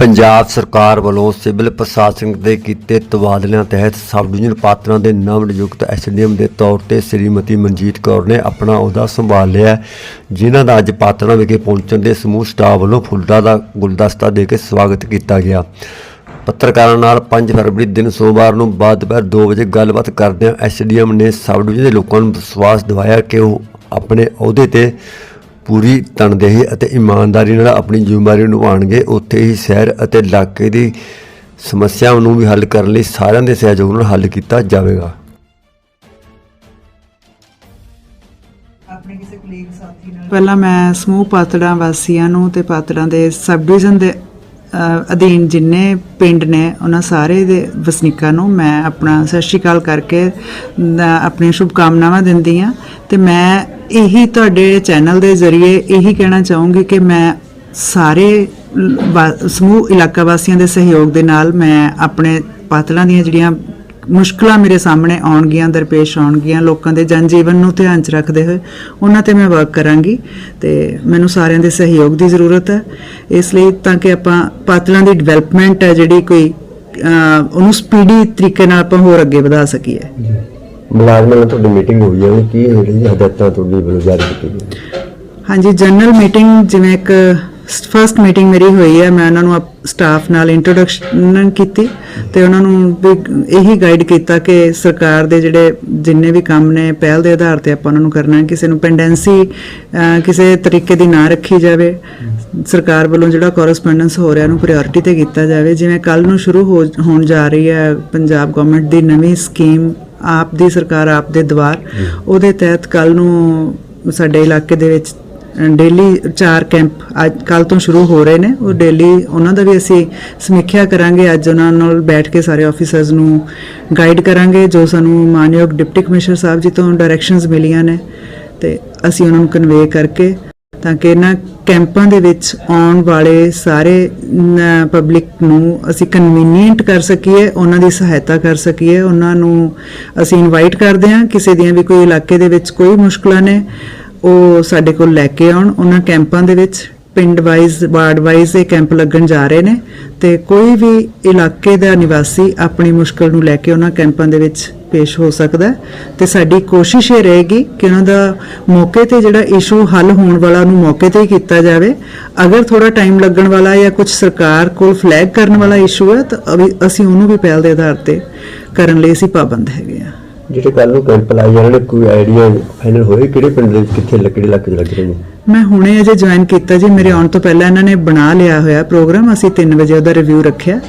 ਪੰਜਾਬ ਸਰਕਾਰ ਵੱਲੋਂ ਸਿਵਲ ਪ੍ਰਸ਼ਾਸਨ ਦੇ ਕੀਤੇ ਤਬਾਦਲਿਆਂ ਤਹਿਤ ਸਬ ਡਿਵੀਜ਼ਨ ਪਾਤਰਾਂ ਦੇ ਨਵ ਨਿਯੁਕਤ ਐਸਡੀਐਮ ਦੇ ਤੌਰ ਤੇ ਸ੍ਰੀਮਤੀ ਮਨਜੀਤ ਕੌਰ ਨੇ ਆਪਣਾ ਅਹੁਦਾ ਸੰਭਾਲ ਲਿਆ ਜਿਨ੍ਹਾਂ ਦਾ ਅੱਜ ਪਾਤਰਾਂ ਵਿਖੇ ਪਹੁੰਚਣ ਦੇ ਸਮੂਹ ਸਟਾਫ ਵੱਲੋਂ ਫੁੱਲਾਂ ਦਾ ਗੁਲਦਸਤਾ ਦੇ ਕੇ ਸਵਾਗਤ ਕੀਤਾ ਗਿਆ। ਪੱਤਰਕਾਰਾਂ ਨਾਲ 5 ਫਰਵਰੀ ਦਿਨ ਸੋਮਵਾਰ ਨੂੰ ਬਾਅਦ ਦੁਪਹਿਰ 2 ਵਜੇ ਗੱਲਬਾਤ ਕਰਦਿਆਂ ਐਸਡੀਐਮ ਨੇ ਸਬ ਡਿਵੀਜ਼ਨ ਦੇ ਲੋਕਾਂ ਨੂੰ ਵਿਸ਼ਵਾਸ ਦਿਵਾਇਆ ਕਿ ਉਹ ਆਪਣੇ ਅਹੁਦੇ ਤੇ ਪੂਰੀ ਤਨਦੇਹੀ ਅਤੇ ਇਮਾਨਦਾਰੀ ਨਾਲ ਆਪਣੀ ਜ਼ਿੰਮੇਵਾਰੀ ਨਿਭਾਉਣਗੇ ਉੱਥੇ ਹੀ ਸ਼ਹਿਰ ਅਤੇ ਇਲਾਕੇ ਦੀ ਸਮੱਸਿਆਵਾਂ ਨੂੰ ਵੀ ਹੱਲ ਕਰਨ ਲਈ ਸਾਰਿਆਂ ਦੇ ਸਹਿਯੋਗ ਨਾਲ ਹੱਲ ਕੀਤਾ ਜਾਵੇਗਾ। ਆਪਣੇ ਕਿਸੇ ਕਲੀਗ ਸਾਥੀ ਨਾਲ? ਪਹਿਲਾਂ ਮੈਂ ਸਮੂਹ ਪਾਤੜਾਂ ਵਾਸੀਆਂ ਨੂੰ ਤੇ ਪਾਤੜਾਂ ਦੇ ਸਬ ਡਿਵੀਜ਼ਨ ਦੇ ਅਧੀਨ ਜਿੰਨੇ ਪਿੰਡ ਨੇ, ਉਹਨਾਂ ਸਾਰੇ ਦੇ ਵਸਨੀਕਾਂ ਨੂੰ ਮੈਂ ਆਪਣਾ ਸਤਿ ਸ਼੍ਰੀ ਅਕਾਲ ਕਰਕੇ ਆਪਣੀਆਂ ਸ਼ੁਭ ਕਾਮਨਾਵਾਂ ਦਿੰਦੀ ਆ ਤੇ ਮੈਂ ਇਹੀ ਤੁਹਾਡੇ ਚੈਨਲ ਦੇ ਜ਼ਰੀਏ ਇਹੀ ਕਹਿਣਾ ਚਾਹੂੰਗੀ ਕਿ ਮੈਂ ਸਾਰੇ ਵਾ- ਸਮੂਹ ਇਲਾਕਾ ਵਾਸੀਆਂ ਦੇ ਸਹਿਯੋਗ ਦੇ ਨਾਲ ਮੈਂ ਆਪਣੇ ਪਾਤਲਾਂ ਦੀਆਂ ਜਿਹੜੀਆਂ ਮੁਸ਼ਕਲਾਂ ਮੇਰੇ ਸਾਹਮਣੇ ਆਉਣਗੀਆਂ ਦਰਪੇਸ਼ ਆਉਣਗੀਆਂ ਲੋਕਾਂ ਦੇ ਜਨ ਜੀਵਨ ਨੂੰ ਧਿਆਨ 'ਚ ਰੱਖਦੇ ਹੋਏ ਉਹਨਾਂ ਤੇ ਮੈਂ ਵਰਕ ਕਰਾਂਗੀ ਤੇ ਮੈਨੂੰ ਸਾਰਿਆਂ ਦੇ ਸਹਿਯੋਗ ਦੀ ਜ਼ਰੂਰਤ ਹੈ। ਇਸ ਲਈ ਤਾਂ ਕਿ ਆਪਾਂ ਪਾਤਲਾਂ ਦੀ ਡਿਵੈਲਪਮੈਂਟ ਹੈ ਜਿਹੜੀ ਕੋਈ ਉਹਨੂੰ ਸਪੀਡੀ ਤਰੀਕੇ ਨਾਲ ਆਪਾਂ ਹੋਰ ਅੱਗੇ ਵਧਾ ਸਕੀਏ। ਮੁਲਾਜ਼ਮਾਂ ਨਾਲ ਤੁਹਾਡੀ ਮੀਟਿੰਗ ਹੋਈ ਹੈ ਕੀ ਜਿਹੜੀ ਹਦਾਇਤਾਂ ਤੁਹਾਡੀ ਵੱਲੋਂ ਜਾਰੀ ਕੀਤੀ ਹਾਂਜੀ ਜਨਰਲ ਮੀਟਿੰਗ ਜਿਵੇਂ ਇੱਕ ਫਰਸਟ ਮੀਟਿੰਗ ਮੇਰੀ ਹੋਈ ਹੈ ਮੈਂ ਉਹਨਾਂ ਨੂੰ ਸਟਾਫ ਨਾਲ ਇੰਟਰੋਡਕਸ਼ਨ ਕੀਤੀ ਤੇ ਉਹਨਾਂ ਨੂੰ ਵੀ ਇਹੀ ਗਾਈਡ ਕੀਤਾ ਕਿ ਸਰਕਾਰ ਦੇ ਜਿਹੜੇ ਜਿੰਨੇ ਵੀ ਕੰਮ ਨੇ ਪਹਿਲ ਦੇ ਆਧਾਰ ਤੇ ਆਪਾਂ ਉਹਨਾਂ ਨੂੰ ਕਰਨਾ ਹੈ ਕਿਸੇ ਨੂੰ ਪੈਂਡੈਂਸੀ ਕਿਸੇ ਤਰੀਕੇ ਦੀ ਨਾ ਰੱਖੀ ਜਾਵੇ। ਸਰਕਾਰ ਵੱਲੋਂ ਜਿਹੜਾ ਕੋਰਸਪੋਂਡੈਂਸ ਹੋ ਰਿਹਾ ਉਹਨੂੰ ਪ੍ਰਾਇੋਰਟੀ ਤੇ ਕੀਤਾ ਜਾਵੇ। ਜਿਵੇਂ ਕੱਲ ਨੂੰ ਸ਼ੁਰੂ ਹੋਣ ਜਾ ਰਹੀ ਹੈ ਪੰਜਾਬ ਗਵਰਨਮੈਂਟ ਦੀ ਨਵੀਂ ਸਕੀਮ ਆਪ ਦੀ ਸਰਕਾਰ ਆਪ ਦੇ ਦਵਾਰ। ਉਹਦੇ ਤਹਿਤ ਕੱਲ ਨੂੰ ਸਾਡੇ ਇਲਾਕੇ ਦੇ ਵਿੱਚ ਡੇਲੀ ਚਾਰ ਕੈਂਪ ਅੱਜ ਕੱਲ ਤੋਂ ਸ਼ੁਰੂ ਹੋ ਰਹੇ ਨੇ। ਉਹ ਡੇਲੀ ਉਹਨਾਂ ਦਾ ਵੀ ਅਸੀਂ ਸਮੀਖਿਆ ਕਰਾਂਗੇ। ਅੱਜ ਉਹਨਾਂ ਨਾਲ ਬੈਠ ਕੇ ਸਾਰੇ ਆਫੀਸਰਸ ਨੂੰ ਗਾਈਡ ਕਰਾਂਗੇ, ਜੋ ਸਾਨੂੰ ਮਾਨਯੋਗ ਡਿਪਟੀ ਕਮਿਸ਼ਨਰ ਸਾਹਿਬ ਜੀ ਤੋਂ ਡਾਇਰੈਕਸ਼ਨਸ ਮਿਲੀਆਂ ਨੇ ਤੇ ਅਸੀਂ ਉਹਨਾਂ ਨੂੰ ਕਨਵੇ ਕਰਕੇ ਤਾਂ ਕਿ ਇਹਨਾਂ ਕੈਂਪਾਂ ਦੇ ਵਿੱਚ ਆਉਣ ਵਾਲੇ ਸਾਰੇ ਪਬਲਿਕ ਨੂੰ ਅਸੀਂ ਕਨਵੀਨੀਅੰਟ ਕਰ ਸਕੀਏ, ਉਹਨਾਂ ਦੀ ਸਹਾਇਤਾ ਕਰ ਸਕੀਏ। ਉਹਨਾਂ ਨੂੰ ਅਸੀਂ ਇਨਵਾਈਟ ਕਰਦੇ ਹਾਂ। ਕਿਸੇ ਦੀਆਂ ਵੀ ਕੋਈ ਇਲਾਕੇ ਦੇ ਵਿੱਚ ਕੋਈ ਮੁਸ਼ਕਲਾਂ ਨੇ ਉਹ ਸਾਡੇ ਕੋਲ ਲੈ ਕੇ ਆਉਣ। ਉਹਨਾਂ ਕੈਂਪਾਂ ਦੇ ਵਿੱਚ ਪਿੰਡ ਵਾਈਜ਼, ਵਾਰਡ ਵਾਈਜ਼ ਇਹ ਕੈਂਪ ਲੱਗਣ ਜਾ ਰਹੇ ਨੇ ਤੇ ਕੋਈ ਵੀ ਇਲਾਕੇ ਦਾ ਨਿਵਾਸੀ ਆਪਣੀ ਮੁਸ਼ਕਲ ਨੂੰ ਲੈ ਕੇ ਉਹਨਾਂ ਕੈਂਪਾਂ ਦੇ ਵਿੱਚ ਪੇਸ਼ ਹੋ ਸਕਦਾ ਹੈ। ਤੇ ਸਾਡੀ ਕੋਸ਼ਿਸ਼ ਇਹ ਰਹੇਗੀ ਕਿ ਉਹਨਾਂ ਦਾ ਮੌਕੇ ਤੇ ਜਿਹੜਾ ਇਸ਼ੂ ਹੱਲ ਹੋਣ ਵਾਲਾ ਉਹਨੂੰ ਮੌਕੇ ਤੇ ਹੀ ਕੀਤਾ ਜਾਵੇ। ਅਗਰ ਥੋੜਾ ਟਾਈਮ ਲੱਗਣ ਵਾਲਾ ਜਾਂ ਕੁਝ ਸਰਕਾਰ ਕੋਲ ਫਲੈਗ ਕਰਨ ਵਾਲਾ ਇਸ਼ੂ ਹੈ, ਤਾਂ ਅਭੀ- ਅਸੀਂ ਉਹਨੂੰ ਵੀ ਪਹਿਲ ਦੇ ਆਧਾਰ ਤੇ ਕਰਨ ਲਈ ਅਸੀਂ ਪਾਬੰਦ ਹੈਗੇ ਆ ਜਿਹੜੇ ਕੱਲ ਨੂੰ ਕੈਂਪ ਲਾਏ ਜਾਣ ਕੋਈ ਆਈਡੀਆ ਫਾਈਨਲ ਹੋਏ ਕਿਹੜੇ ਪਿੰਡ ਦੇ ਵਿੱਚ ਕਿੱਥੇ ਲੱਕੜੀ 'ਚ ਲੱਗ ਰਹੇ ਨੇ? ਮੈਂ ਹੁਣੇ ਅਜੇ ਜੁਆਇਨ ਕੀਤਾ ਜੀ ਮੇਰੇ ਆਉਣ ਤੋਂ ਪਹਿਲਾਂ ਇਹਨਾਂ ਨੇ ਬਣਾ ਲਿਆ ਹੋਇਆ ਪ੍ਰੋਗਰਾਮ ਅਸੀਂ 3 ਵਜੇ ਉਹਦਾ ਰਿਵਿਊ ਰੱਖਿਆ।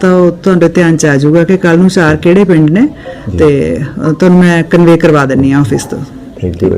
ਤਾਂ ਉਹ ਤੁਹਾਡੇ ਧਿਆਨ ਚ ਆ ਜਾਊਗਾ ਕਿ ਕੱਲ ਨੂੰ ਚਾਰ ਕਿਹੜੇ ਪਿੰਡ ਨੇ ਤੇ ਤੁਹਾਨੂੰ ਮੈਂ ਕਨਵੇ ਕਰਵਾ ਦਿੰਨੀ ਆ ਆਫਿਸ ਤੋਂ। Thank you